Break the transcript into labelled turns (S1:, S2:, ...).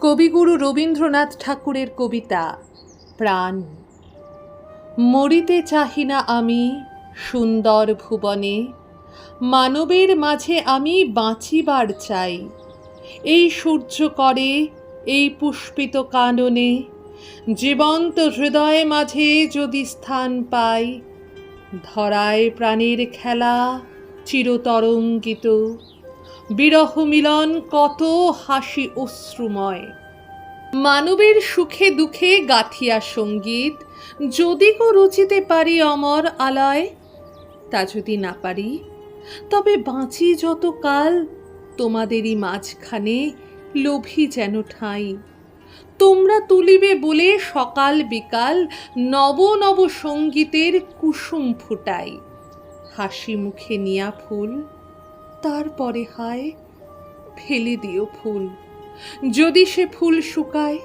S1: কবিগুরু রবীন্দ্রনাথ ঠাকুরের কবিতা, প্রাণ। মরিতে চাহি না আমি সুন্দর ভুবনে, মানবের মাঝে আমি বাঁচিবার চাই। এই সূর্য করে, এই পুষ্পিত কাননে, জীবন্ত হৃদয় মাঝে যদি স্থান পাই, ধরায় প্রাণের খেলা চিরতরঙ্গিত। বিরহ মিলন কত হাসি অশ্রুময়। মানবের সুখে দুঃখে গাথিয়া সংগীত, যদি কো রচিতে পারি অমর আলয়, তা যদি না পারি, তবে বাঁচি যত কাল, তোমাদেরই মাঝখানে লোভী যেন ঠাঁই। তোমরা তুলিবে বলে সকাল বিকাল নব নব সঙ্গীতের কুসুম ফুটাই। হাসি মুখে নিয়া ফুল তারপরে হায় ফেলে দিও ফুল। যদি সে ফুল শুকায়